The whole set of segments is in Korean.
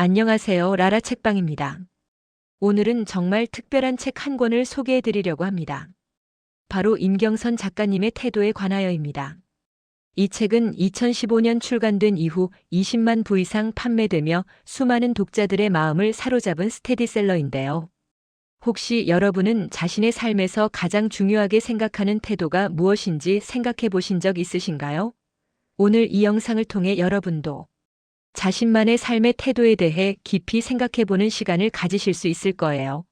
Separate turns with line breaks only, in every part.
안녕하세요. 라라 책방입니다. 오늘은 정말 특별한 책 한 권을 소개해 드리려고 합니다. 바로 임경선 작가님의 태도에 관하여입니다. 이 책은 2015년 출간된 이후 20만 부 이상 판매되며 수많은 독자들의 마음을 사로잡은 스테디셀러인데요. 혹시 여러분은 자신의 삶에서 가장 중요하게 생각하는 태도가 무엇인지 생각해 보신 적 있으신가요? 오늘 이 영상을 통해 여러분도 자신만의 삶의 태도에 대해 깊이 생각해 보는 시간을 가지실 수 있을 거예요.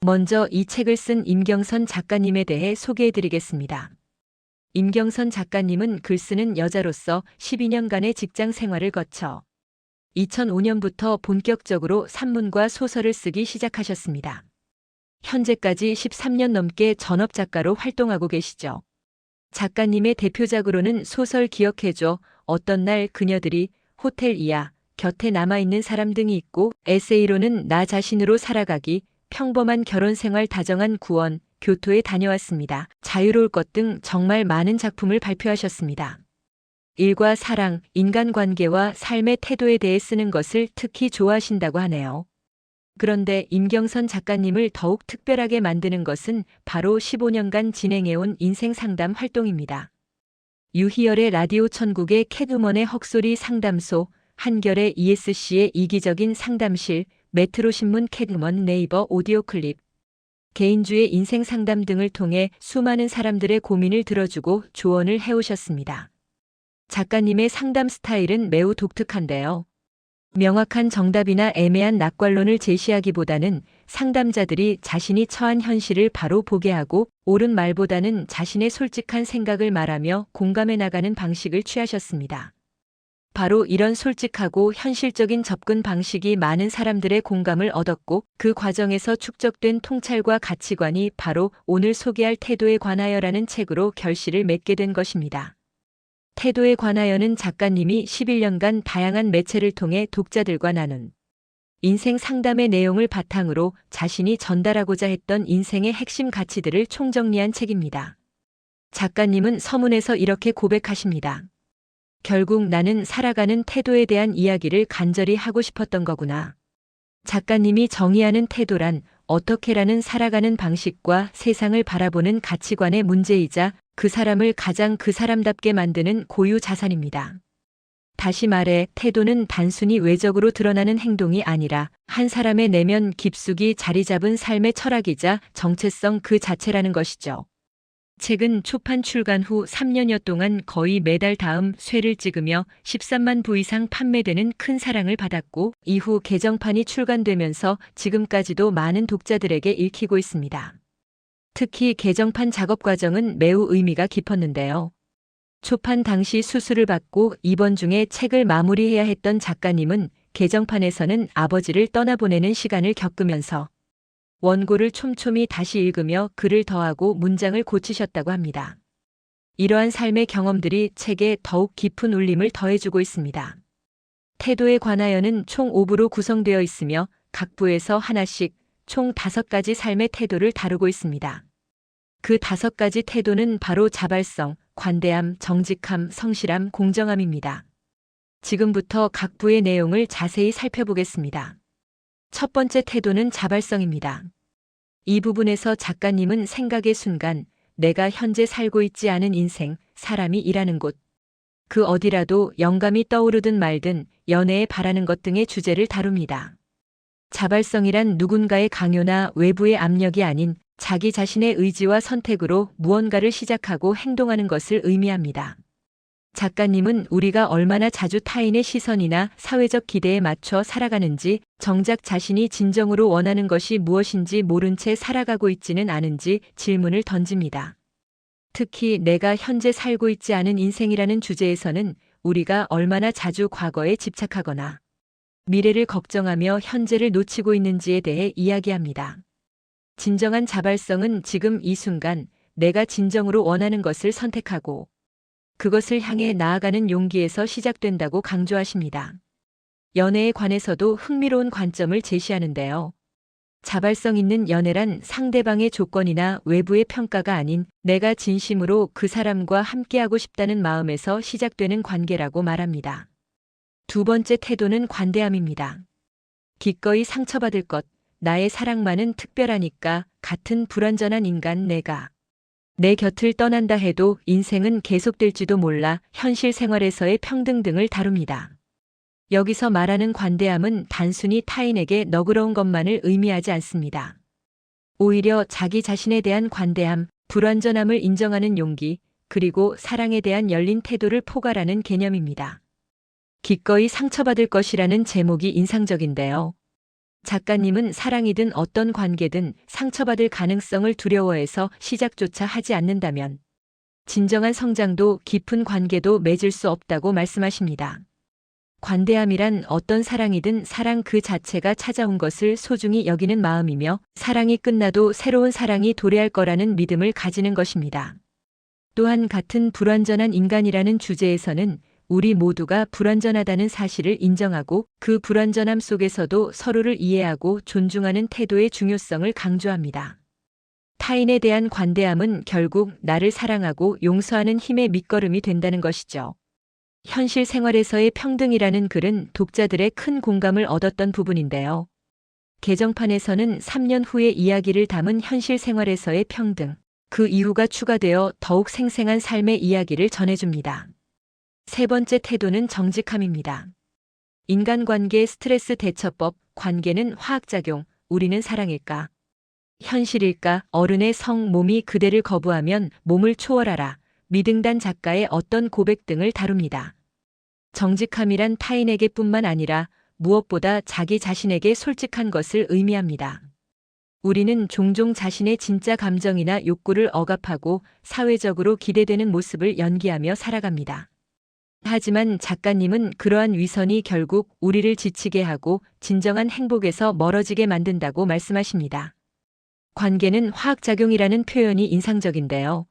먼저 이 책을 쓴 임경선 작가님에 대해 소개해 드리겠습니다. 임경선 작가님은 글 쓰는 여자로서 12년간의 직장 생활을 거쳐 2005년부터 본격적으로 산문과 소설을 쓰기 시작하셨습니다. 현재까지 13년 넘게 전업 작가로 활동하고 계시죠. 작가님의 대표작으로는 소설 기억해줘, 어떤 날 그녀들이, 호텔 이야, 곁에 남아있는 사람 등이 있고, 에세이로는 나 자신으로 살아가기, 평범한 결혼 생활 다정한 구원, 교토에 다녀왔습니다. 자유로울 것 등 정말 많은 작품을 발표하셨습니다. 일과 사랑, 인간관계와 삶의 태도에 대해 쓰는 것을 특히 좋아하신다고 하네요. 그런데 임경선 작가님을 더욱 특별하게 만드는 것은 바로 15년간 진행해온 인생 상담 활동입니다. 유희열의 라디오 천국의 캣우먼의 헉소리 상담소, 한결의 ESC의 이기적인 상담실, 메트로신문 캣우먼 네이버 오디오 클립, 개인주의 인생 상담 등을 통해 수많은 사람들의 고민을 들어주고 조언을 해오셨습니다. 작가님의 상담 스타일은 매우 독특한데요. 명확한 정답이나 애매한 낙관론을 제시하기보다는 상담자들이 자신이 처한 현실을 바로 보게 하고 옳은 말보다는 자신의 솔직한 생각을 말하며 공감해 나가는 방식을 취하셨습니다. 바로 이런 솔직하고 현실적인 접근 방식이 많은 사람들의 공감을 얻었고 그 과정에서 축적된 통찰과 가치관이 바로 오늘 소개할 태도에 관하여라는 책으로 결실을 맺게 된 것입니다. 태도에 관하여는 작가님이 11년간 다양한 매체를 통해 독자들과 나눈 인생 상담의 내용을 바탕으로 자신이 전달하고자 했던 인생의 핵심 가치들을 총정리한 책입니다. 작가님은 서문에서 이렇게 고백하십니다. 결국 나는 살아가는 태도에 대한 이야기를 간절히 하고 싶었던 거구나. 작가님이 정의하는 태도란 어떻게라는 살아가는 방식과 세상을 바라보는 가치관의 문제이자 그 사람을 가장 그 사람답게 만드는 고유 자산입니다. 다시 말해 태도는 단순히 외적으로 드러나는 행동이 아니라 한 사람의 내면 깊숙이 자리 잡은 삶의 철학이자 정체성 그 자체라는 것이죠. 책은 초판 출간 후 3년여 동안 거의 매달 다음 쇠를 찍으며 13만 부 이상 판매되는 큰 사랑을 받았고 이후 개정판이 출간되면서 지금까지도 많은 독자들에게 읽히고 있습니다. 특히 개정판 작업 과정은 매우 의미가 깊었는데요. 초판 당시 수술을 받고 입원 중에 책을 마무리해야 했던 작가님은 개정판에서는 아버지를 떠나보내는 시간을 겪으면서 원고를 촘촘히 다시 읽으며 글을 더하고 문장을 고치셨다고 합니다. 이러한 삶의 경험들이 책에 더욱 깊은 울림을 더해주고 있습니다. 태도에 관하여는 총 5부로 구성되어 있으며 각 부에서 하나씩 총 5가지 삶의 태도를 다루고 있습니다. 그 다섯 가지 태도는 바로 자발성, 관대함, 정직함, 성실함, 공정함입니다. 지금부터 각 부의 내용을 자세히 살펴보겠습니다. 첫 번째 태도는 자발성입니다. 이 부분에서 작가님은 생각의 순간 내가 현재 살고 있지 않은 인생, 사람이 일하는 곳, 그 어디라도 영감이 떠오르든 말든 연애에 바라는 것 등의 주제를 다룹니다. 자발성이란 누군가의 강요나 외부의 압력이 아닌 자기 자신의 의지와 선택으로 무언가를 시작하고 행동하는 것을 의미합니다. 작가님은 우리가 얼마나 자주 타인의 시선이나 사회적 기대에 맞춰 살아가는지, 정작 자신이 진정으로 원하는 것이 무엇인지 모른 채 살아가고 있지는 않은지 질문을 던집니다. 특히 내가 현재 살고 있지 않은 인생이라는 주제에서는 우리가 얼마나 자주 과거에 집착하거나 미래를 걱정하며 현재를 놓치고 있는지에 대해 이야기합니다. 진정한 자발성은 지금 이 순간 내가 진정으로 원하는 것을 선택하고 그것을 향해 나아가는 용기에서 시작된다고 강조하십니다. 연애에 관해서도 흥미로운 관점을 제시하는데요. 자발성 있는 연애란 상대방의 조건이나 외부의 평가가 아닌 내가 진심으로 그 사람과 함께하고 싶다는 마음에서 시작되는 관계라고 말합니다. 두 번째 태도는 관대함입니다. 기꺼이 상처받을 것, 나의 사랑만은 특별하니까 같은 불완전한 인간 내가. 내 곁을 떠난다 해도 인생은 계속될지도 몰라 현실 생활에서의 평등 등을 다룹니다. 여기서 말하는 관대함은 단순히 타인에게 너그러운 것만을 의미하지 않습니다. 오히려 자기 자신에 대한 관대함, 불완전함을 인정하는 용기, 그리고 사랑에 대한 열린 태도를 포괄하는 개념입니다. 기꺼이 상처받을 것이라는 제목이 인상적인데요. 작가님은 사랑이든 어떤 관계든 상처받을 가능성을 두려워해서 시작조차 하지 않는다면 진정한 성장도 깊은 관계도 맺을 수 없다고 말씀하십니다. 관대함이란 어떤 사랑이든 사랑 그 자체가 찾아온 것을 소중히 여기는 마음이며 사랑이 끝나도 새로운 사랑이 도래할 거라는 믿음을 가지는 것입니다. 또한 같은 불완전한 인간이라는 주제에서는 우리 모두가 불완전하다는 사실을 인정하고 그 불완전함 속에서도 서로를 이해하고 존중하는 태도의 중요성을 강조합니다. 타인에 대한 관대함은 결국 나를 사랑하고 용서하는 힘의 밑거름이 된다는 것이죠. 현실 생활에서의 평등이라는 글은 독자들의 큰 공감을 얻었던 부분인데요. 개정판에서는 3년 후의 이야기를 담은 현실 생활에서의 평등, 그 이유가 추가되어 더욱 생생한 삶의 이야기를 전해줍니다. 세 번째 태도는 정직함입니다. 인간관계 스트레스 대처법, 관계는 화학작용, 우리는 사랑일까? 현실일까? 어른의 성, 몸이 그대를 거부하면 몸을 초월하라. 미등단 작가의 어떤 고백 등을 다룹니다. 정직함이란 타인에게 뿐만 아니라 무엇보다 자기 자신에게 솔직한 것을 의미합니다. 우리는 종종 자신의 진짜 감정이나 욕구를 억압하고 사회적으로 기대되는 모습을 연기하며 살아갑니다. 하지만 작가님은 그러한 위선이 결국 우리를 지치게 하고 진정한 행복에서 멀어지게 만든다고 말씀하십니다. 관계는 화학작용이라는 표현이 인상적인데요.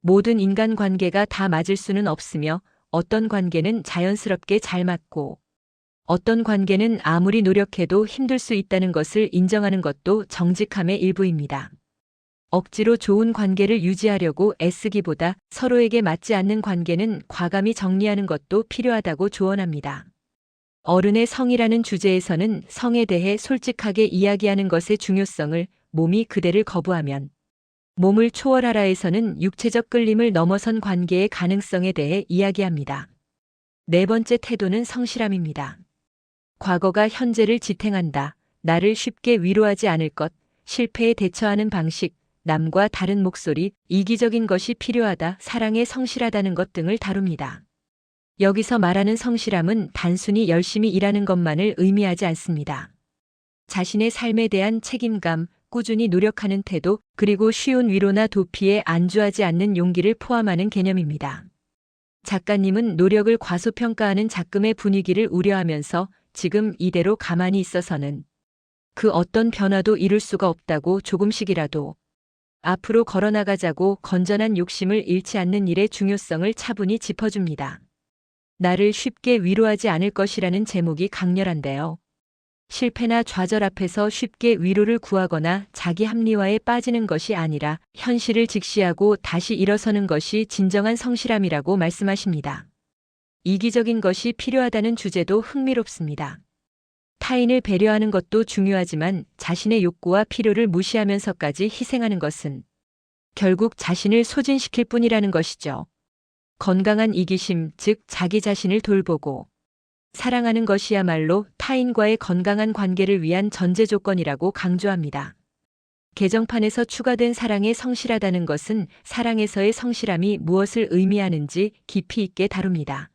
모든 인간 관계가 다 맞을 수는 없으며 어떤 관계는 자연스럽게 잘 맞고 어떤 관계는 아무리 노력해도 힘들 수 있다는 것을 인정하는 것도 정직함의 일부입니다. 억지로 좋은 관계를 유지하려고 애쓰기보다 서로에게 맞지 않는 관계는 과감히 정리하는 것도 필요하다고 조언합니다. 어른의 성이라는 주제에서는 성에 대해 솔직하게 이야기하는 것의 중요성을 몸이 그대를 거부하면 몸을 초월하라에서는 육체적 끌림을 넘어선 관계의 가능성에 대해 이야기합니다. 네 번째 태도는 성실함입니다. 과거가 현재를 지탱한다. 나를 쉽게 위로하지 않을 것, 실패에 대처하는 방식, 남과 다른 목소리, 이기적인 것이 필요하다, 사랑에 성실하다는 것 등을 다룹니다. 여기서 말하는 성실함은 단순히 열심히 일하는 것만을 의미하지 않습니다. 자신의 삶에 대한 책임감, 꾸준히 노력하는 태도, 그리고 쉬운 위로나 도피에 안주하지 않는 용기를 포함하는 개념입니다. 작가님은 노력을 과소평가하는 작금의 분위기를 우려하면서 지금 이대로 가만히 있어서는 그 어떤 변화도 이룰 수가 없다고 조금씩이라도 앞으로 걸어나가자고 건전한 욕심을 잃지 않는 일의 중요성을 차분히 짚어줍니다. 나를 쉽게 위로하지 않을 것이라는 제목이 강렬한데요. 실패나 좌절 앞에서 쉽게 위로를 구하거나 자기 합리화에 빠지는 것이 아니라 현실을 직시하고 다시 일어서는 것이 진정한 성실함이라고 말씀하십니다. 이기적인 것이 필요하다는 주제도 흥미롭습니다. 타인을 배려하는 것도 중요하지만 자신의 욕구와 필요를 무시하면서까지 희생하는 것은 결국 자신을 소진시킬 뿐이라는 것이죠. 건강한 이기심, 즉 자기 자신을 돌보고 사랑하는 것이야말로 타인과의 건강한 관계를 위한 전제 조건이라고 강조합니다. 개정판에서 추가된 사랑에 성실하다는 것은 사랑에서의 성실함이 무엇을 의미하는지 깊이 있게 다룹니다.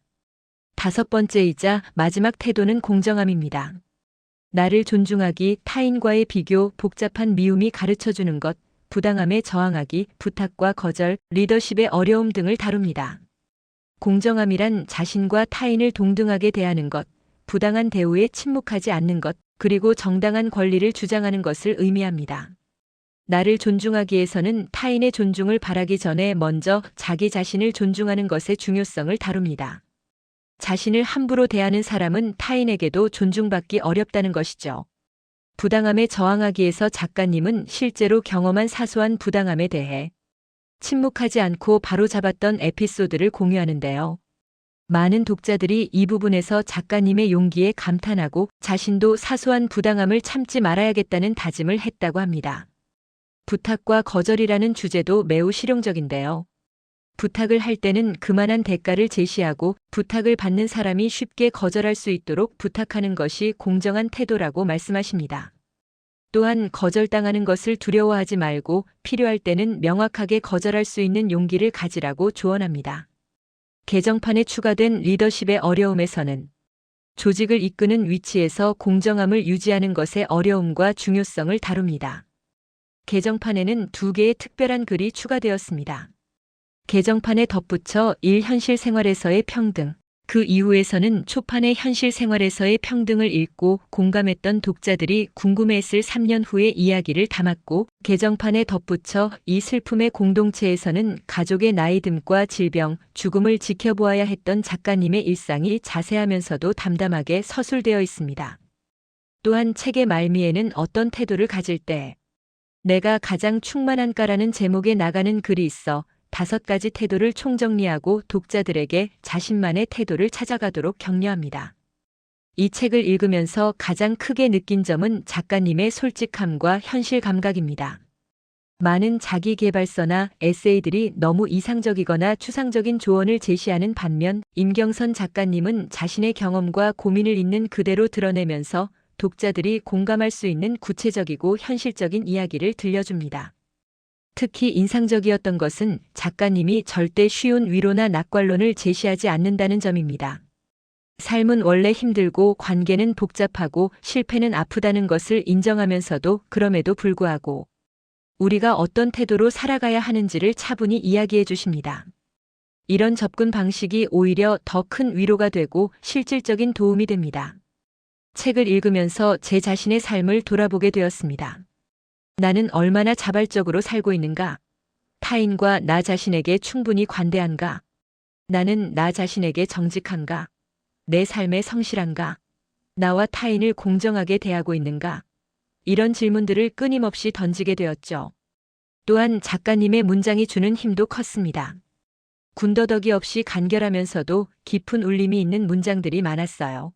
다섯 번째이자 마지막 태도는 공정함입니다. 나를 존중하기, 타인과의 비교, 복잡한 미움이 가르쳐 주는 것, 부당함에 저항하기, 부탁과 거절, 리더십의 어려움 등을 다룹니다. 공정함이란 자신과 타인을 동등하게 대하는 것, 부당한 대우에 침묵하지 않는 것, 그리고 정당한 권리를 주장하는 것을 의미합니다. 나를 존중하기 위해서는 타인의 존중을 바라기 전에 먼저 자기 자신을 존중하는 것의 중요성을 다룹니다. 자신을 함부로 대하는 사람은 타인에게도 존중받기 어렵다는 것이죠. 부당함에 저항하기 위해서 작가님은 실제로 경험한 사소한 부당함에 대해 침묵하지 않고 바로 잡았던 에피소드를 공유하는데요. 많은 독자들이 이 부분에서 작가님의 용기에 감탄하고 자신도 사소한 부당함을 참지 말아야겠다는 다짐을 했다고 합니다. 부탁과 거절이라는 주제도 매우 실용적인데요. 부탁을 할 때는 그만한 대가를 제시하고 부탁을 받는 사람이 쉽게 거절할 수 있도록 부탁하는 것이 공정한 태도라고 말씀하십니다. 또한 거절당하는 것을 두려워하지 말고 필요할 때는 명확하게 거절할 수 있는 용기를 가지라고 조언합니다. 개정판에 추가된 리더십의 어려움에서는 조직을 이끄는 위치에서 공정함을 유지하는 것의 어려움과 중요성을 다룹니다. 개정판에는 두 개의 특별한 글이 추가되었습니다. 개정판에 덧붙여 1. 현실 생활에서의 평등. 그 이후에서는 초판의 현실 생활에서의 평등을 읽고 공감했던 독자들이 궁금해했을 3년 후의 이야기를 담았고 개정판에 덧붙여 이 슬픔의 공동체에서는 가족의 나이듦과 질병, 죽음을 지켜보아야 했던 작가님의 일상이 자세하면서도 담담하게 서술되어 있습니다. 또한 책의 말미에는 어떤 태도를 가질 때 내가 가장 충만한가라는 제목에 나가는 글이 있어 다섯 가지 태도를 총정리하고 독자들에게 자신만의 태도를 찾아가도록 격려합니다. 이 책을 읽으면서 가장 크게 느낀 점은 작가님의 솔직함과 현실 감각입니다. 많은 자기개발서나 에세이들이 너무 이상적이거나 추상적인 조언을 제시하는 반면 임경선 작가님은 자신의 경험과 고민을 있는 그대로 드러내면서 독자들이 공감할 수 있는 구체적이고 현실적인 이야기를 들려줍니다. 특히 인상적이었던 것은 작가님이 절대 쉬운 위로나 낙관론을 제시하지 않는다는 점입니다. 삶은 원래 힘들고 관계는 복잡하고 실패는 아프다는 것을 인정하면서도 그럼에도 불구하고 우리가 어떤 태도로 살아가야 하는지를 차분히 이야기해 주십니다. 이런 접근 방식이 오히려 더 큰 위로가 되고 실질적인 도움이 됩니다. 책을 읽으면서 제 자신의 삶을 돌아보게 되었습니다. 나는 얼마나 자발적으로 살고 있는가? 타인과 나 자신에게 충분히 관대한가? 나는 나 자신에게 정직한가? 내 삶에 성실한가? 나와 타인을 공정하게 대하고 있는가? 이런 질문들을 끊임없이 던지게 되었죠. 또한 작가님의 문장이 주는 힘도 컸습니다. 군더더기 없이 간결하면서도 깊은 울림이 있는 문장들이 많았어요.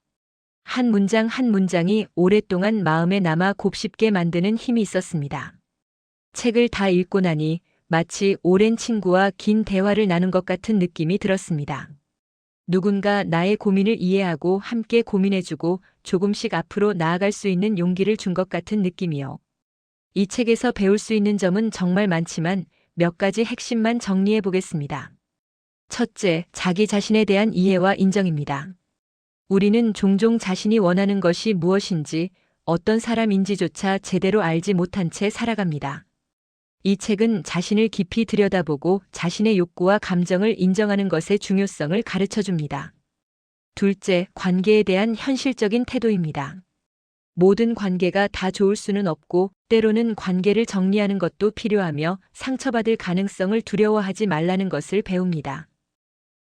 한 문장 한 문장이 오랫동안 마음에 남아 곱씹게 만드는 힘이 있었습니다. 책을 다 읽고 나니 마치 오랜 친구와 긴 대화를 나눈 것 같은 느낌이 들었습니다. 누군가 나의 고민을 이해하고 함께 고민해주고 조금씩 앞으로 나아갈 수 있는 용기를 준 것 같은 느낌이요. 이 책에서 배울 수 있는 점은 정말 많지만 몇 가지 핵심만 정리해 보겠습니다. 첫째, 자기 자신에 대한 이해와 인정입니다. 우리는 종종 자신이 원하는 것이 무엇인지 어떤 사람인지조차 제대로 알지 못한 채 살아갑니다. 이 책은 자신을 깊이 들여다보고 자신의 욕구와 감정을 인정하는 것의 중요성을 가르쳐 줍니다. 둘째, 관계에 대한 현실적인 태도입니다. 모든 관계가 다 좋을 수는 없고 때로는 관계를 정리하는 것도 필요하며 상처받을 가능성을 두려워하지 말라는 것을 배웁니다.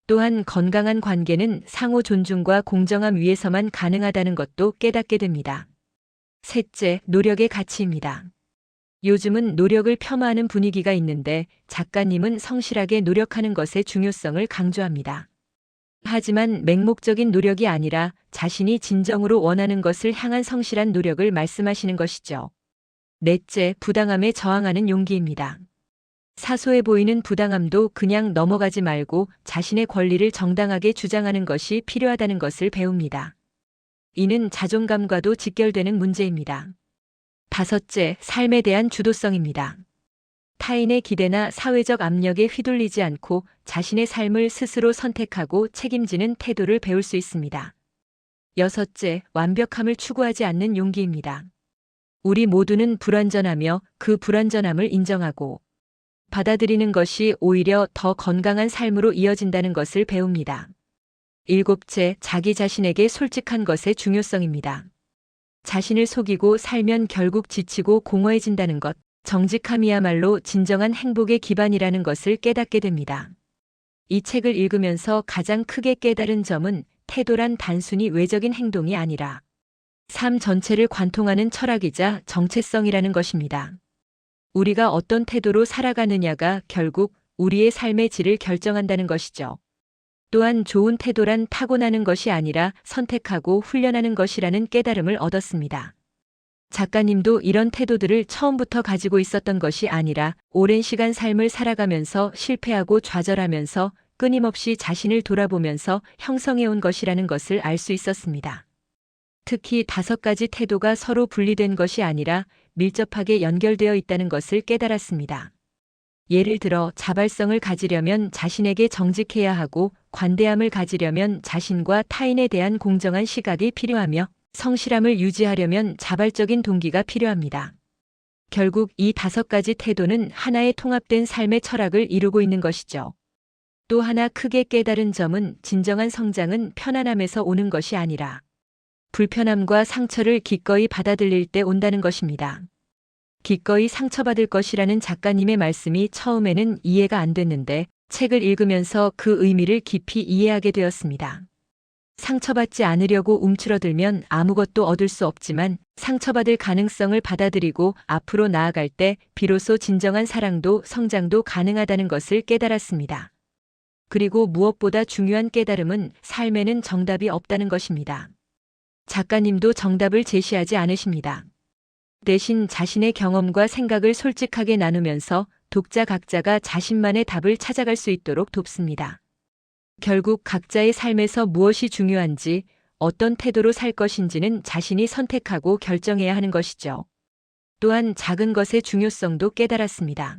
또한 건강한 관계는 상호 존중과 공정함 위에서만 가능하다는 것도 깨닫게 됩니다. 셋째, 노력의 가치입니다. 요즘은 노력을 폄하하는 분위기가 있는데 작가님은 성실하게 노력하는 것의 중요성을 강조합니다. 하지만 맹목적인 노력이 아니라 자신이 진정으로 원하는 것을 향한 성실한 노력을 말씀하시는 것이죠. 넷째, 부당함에 저항하는 용기입니다. 사소해 보이는 부당함도 그냥 넘어가지 말고 자신의 권리를 정당하게 주장하는 것이 필요하다는 것을 배웁니다. 이는 자존감과도 직결되는 문제입니다. 다섯째, 삶에 대한 주도성입니다. 타인의 기대나 사회적 압력에 휘둘리지 않고 자신의 삶을 스스로 선택하고 책임지는 태도를 배울 수 있습니다. 여섯째, 완벽함을 추구하지 않는 용기입니다. 우리 모두는 불완전하며 그 불완전함을 인정하고 받아들이는 것이 오히려 더 건강한 삶으로 이어진다는 것을 배웁니다. 일곱째, 자기 자신에게 솔직한 것의 중요성입니다. 자신을 속이고 살면 결국 지치고 공허해진다는 것, 정직함이야말로 진정한 행복의 기반이라는 것을 깨닫게 됩니다. 이 책을 읽으면서 가장 크게 깨달은 점은 태도란 단순히 외적인 행동이 아니라 삶 전체를 관통하는 철학이자 정체성이라는 것입니다. 우리가 어떤 태도로 살아가느냐가 결국 우리의 삶의 질을 결정한다는 것이죠. 또한 좋은 태도란 타고나는 것이 아니라 선택하고 훈련하는 것이라는 깨달음을 얻었습니다. 작가님도 이런 태도들을 처음부터 가지고 있었던 것이 아니라 오랜 시간 삶을 살아가면서 실패하고 좌절하면서 끊임없이 자신을 돌아보면서 형성해온 것이라는 것을 알 수 있었습니다. 특히 다섯 가지 태도가 서로 분리된 것이 아니라 밀접하게 연결되어 있다는 것을 깨달았습니다. 예를 들어 자발성을 가지려면 자신에게 정직해야 하고 관대함을 가지려면 자신과 타인에 대한 공정한 시각이 필요하며 성실함을 유지하려면 자발적인 동기가 필요합니다. 결국 이 다섯 가지 태도는 하나의 통합된 삶의 철학을 이루고 있는 것이죠. 또 하나 크게 깨달은 점은 진정한 성장은 편안함에서 오는 것이 아니라 불편함과 상처를 기꺼이 받아들일 때 온다는 것입니다. 기꺼이 상처받을 것이라는 작가님의 말씀이 처음에는 이해가 안 됐는데 책을 읽으면서 그 의미를 깊이 이해하게 되었습니다. 상처받지 않으려고 움츠러들면 아무것도 얻을 수 없지만 상처받을 가능성을 받아들이고 앞으로 나아갈 때 비로소 진정한 사랑도 성장도 가능하다는 것을 깨달았습니다. 그리고 무엇보다 중요한 깨달음은 삶에는 정답이 없다는 것입니다. 작가님도 정답을 제시하지 않으십니다. 대신 자신의 경험과 생각을 솔직하게 나누면서 독자 각자가 자신만의 답을 찾아갈 수 있도록 돕습니다. 결국 각자의 삶에서 무엇이 중요한지 어떤 태도로 살 것인지는 자신이 선택하고 결정해야 하는 것이죠. 또한 작은 것의 중요성도 깨달았습니다.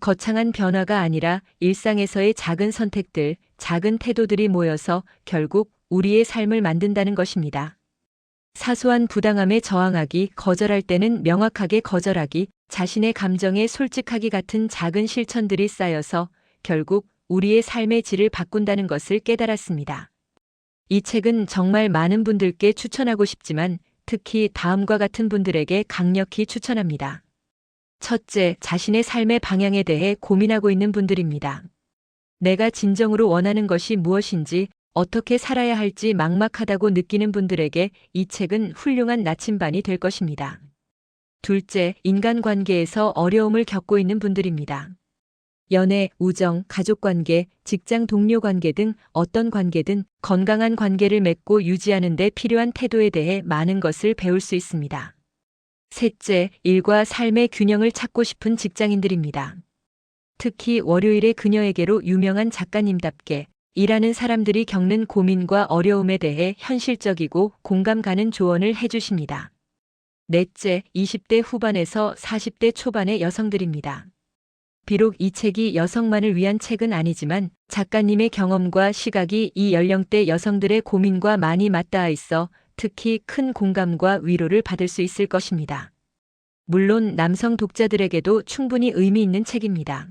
거창한 변화가 아니라 일상에서의 작은 선택들, 작은 태도들이 모여서 결국 우리의 삶을 만든다는 것입니다. 사소한 부당함에 저항하기, 거절할 때는 명확하게 거절하기, 자신의 감정에 솔직하기 같은 작은 실천들이 쌓여서 결국 우리의 삶의 질을 바꾼다는 것을 깨달았습니다. 이 책은 정말 많은 분들께 추천하고 싶지만 특히 다음과 같은 분들에게 강력히 추천합니다. 첫째, 자신의 삶의 방향에 대해 고민하고 있는 분들입니다. 내가 진정으로 원하는 것이 무엇인지 어떻게 살아야 할지 막막하다고 느끼는 분들에게 이 책은 훌륭한 나침반이 될 것입니다. 둘째, 인간관계에서 어려움을 겪고 있는 분들입니다. 연애, 우정, 가족관계, 직장 동료 관계 등 어떤 관계든 건강한 관계를 맺고 유지하는 데 필요한 태도에 대해 많은 것을 배울 수 있습니다. 셋째, 일과 삶의 균형을 찾고 싶은 직장인들입니다. 특히 월요일의 그녀에게로 유명한 작가님답게 일하는 사람들이 겪는 고민과 어려움에 대해 현실적이고 공감 가는 조언을 해주십니다. 넷째, 20대 후반에서 40대 초반의 여성들입니다. 비록 이 책이 여성만을 위한 책은 아니지만 작가님의 경험과 시각이 이 연령대 여성들의 고민과 많이 맞닿아 있어 특히 큰 공감과 위로를 받을 수 있을 것입니다. 물론 남성 독자들에게도 충분히 의미 있는 책입니다.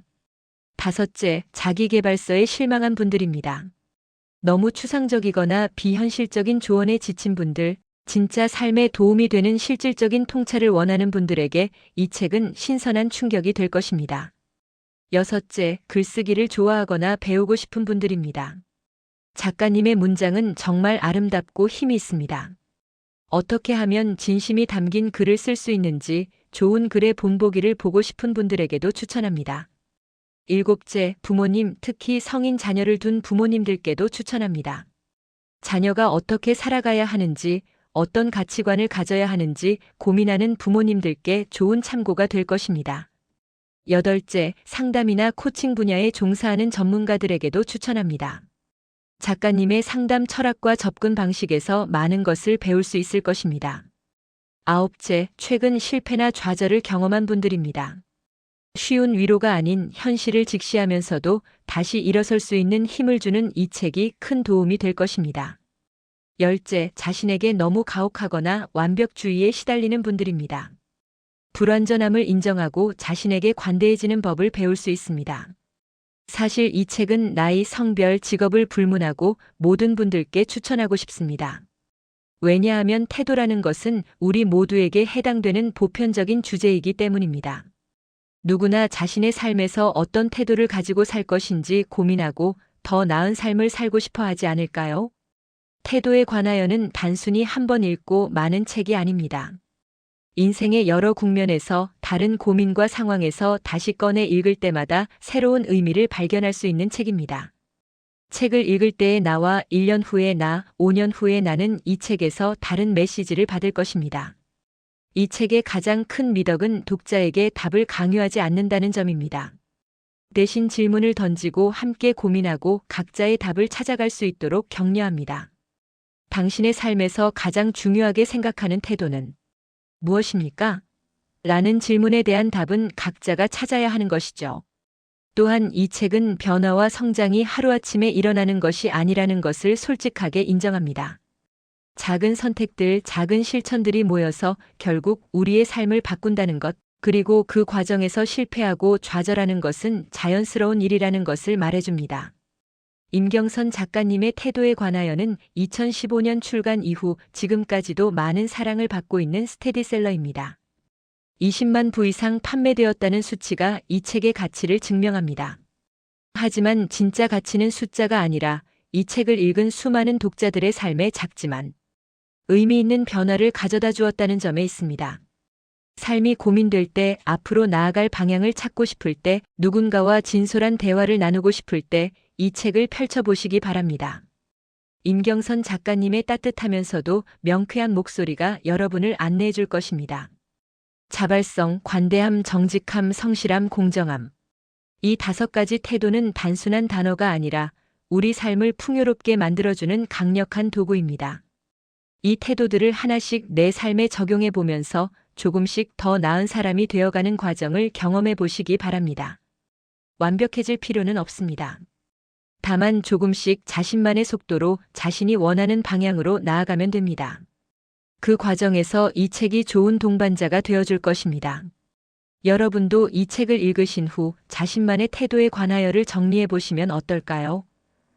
다섯째, 자기개발서에 실망한 분들입니다. 너무 추상적이거나 비현실적인 조언에 지친 분들, 진짜 삶에 도움이 되는 실질적인 통찰을 원하는 분들에게 이 책은 신선한 충격이 될 것입니다. 여섯째, 글쓰기를 좋아하거나 배우고 싶은 분들입니다. 작가님의 문장은 정말 아름답고 힘이 있습니다. 어떻게 하면 진심이 담긴 글을 쓸 수 있는지 좋은 글의 본보기를 보고 싶은 분들에게도 추천합니다. 일곱째, 부모님, 특히 성인 자녀를 둔 부모님들께도 추천합니다. 자녀가 어떻게 살아가야 하는지, 어떤 가치관을 가져야 하는지 고민하는 부모님들께 좋은 참고가 될 것입니다. 여덟째, 상담이나 코칭 분야에 종사하는 전문가들에게도 추천합니다. 작가님의 상담 철학과 접근 방식에서 많은 것을 배울 수 있을 것입니다. 아홉째, 최근 실패나 좌절을 경험한 분들입니다. 쉬운 위로가 아닌 현실을 직시하면서도 다시 일어설 수 있는 힘을 주는 이 책이 큰 도움이 될 것입니다. 열째, 자신에게 너무 가혹하거나 완벽주의에 시달리는 분들입니다. 불완전함을 인정하고 자신에게 관대해지는 법을 배울 수 있습니다. 사실 이 책은 나이, 성별, 직업을 불문하고 모든 분들께 추천하고 싶습니다. 왜냐하면 태도라는 것은 우리 모두에게 해당되는 보편적인 주제이기 때문입니다. 누구나 자신의 삶에서 어떤 태도를 가지고 살 것인지 고민하고 더 나은 삶을 살고 싶어 하지 않을까요? 태도에 관하여는 단순히 한 번 읽고 많은 책이 아닙니다. 인생의 여러 국면에서 다른 고민과 상황에서 다시 꺼내 읽을 때마다 새로운 의미를 발견할 수 있는 책입니다. 책을 읽을 때의 나와 1년 후의 나, 5년 후의 나는 이 책에서 다른 메시지를 받을 것입니다. 이 책의 가장 큰 미덕은 독자에게 답을 강요하지 않는다는 점입니다. 대신 질문을 던지고 함께 고민하고 각자의 답을 찾아갈 수 있도록 격려합니다. 당신의 삶에서 가장 중요하게 생각하는 태도는 무엇입니까? 라는 질문에 대한 답은 각자가 찾아야 하는 것이죠. 또한 이 책은 변화와 성장이 하루아침에 일어나는 것이 아니라는 것을 솔직하게 인정합니다. 작은 선택들, 작은 실천들이 모여서 결국 우리의 삶을 바꾼다는 것, 그리고 그 과정에서 실패하고 좌절하는 것은 자연스러운 일이라는 것을 말해줍니다. 임경선 작가님의 태도에 관하여는 2015년 출간 이후 지금까지도 많은 사랑을 받고 있는 스테디셀러입니다. 20만 부 이상 판매되었다는 수치가 이 책의 가치를 증명합니다. 하지만 진짜 가치는 숫자가 아니라 이 책을 읽은 수많은 독자들의 삶에 작지만 의미 있는 변화를 가져다 주었다는 점에 있습니다. 삶이 고민될 때, 앞으로 나아갈 방향을 찾고 싶을 때, 누군가와 진솔한 대화를 나누고 싶을 때, 이 책을 펼쳐보시기 바랍니다. 임경선 작가님의 따뜻하면서도 명쾌한 목소리가 여러분을 안내해 줄 것입니다. 자발성, 관대함, 정직함, 성실함, 공정함. 이 다섯 가지 태도는 단순한 단어가 아니라 우리 삶을 풍요롭게 만들어주는 강력한 도구입니다. 이 태도들을 하나씩 내 삶에 적용해 보면서 조금씩 더 나은 사람이 되어가는 과정을 경험해 보시기 바랍니다. 완벽해질 필요는 없습니다. 다만 조금씩 자신만의 속도로 자신이 원하는 방향으로 나아가면 됩니다. 그 과정에서 이 책이 좋은 동반자가 되어줄 것입니다. 여러분도 이 책을 읽으신 후 자신만의 태도에 관하여를 정리해 보시면 어떨까요?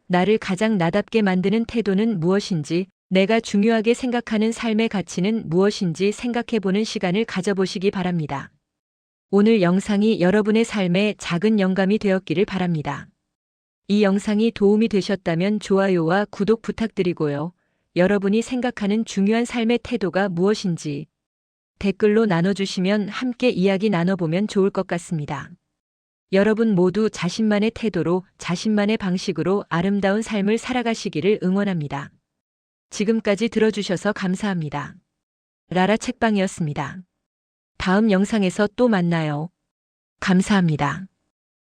나를 가장 나답게 만드는 태도는 무엇인지, 내가 중요하게 생각하는 삶의 가치는 무엇인지 생각해 보는 시간을 가져보시기 바랍니다. 오늘 영상이 여러분의 삶에 작은 영감이 되었기를 바랍니다. 이 영상이 도움이 되셨다면 좋아요와 구독 부탁드리고요. 여러분이 생각하는 중요한 삶의 태도가 무엇인지 댓글로 나눠주시면 함께 이야기 나눠보면 좋을 것 같습니다. 여러분 모두 자신만의 태도로 자신만의 방식으로 아름다운 삶을 살아가시기를 응원합니다. 지금까지 들어주셔서 감사합니다. 라라 책방이었습니다. 다음 영상에서 또 만나요. 감사합니다.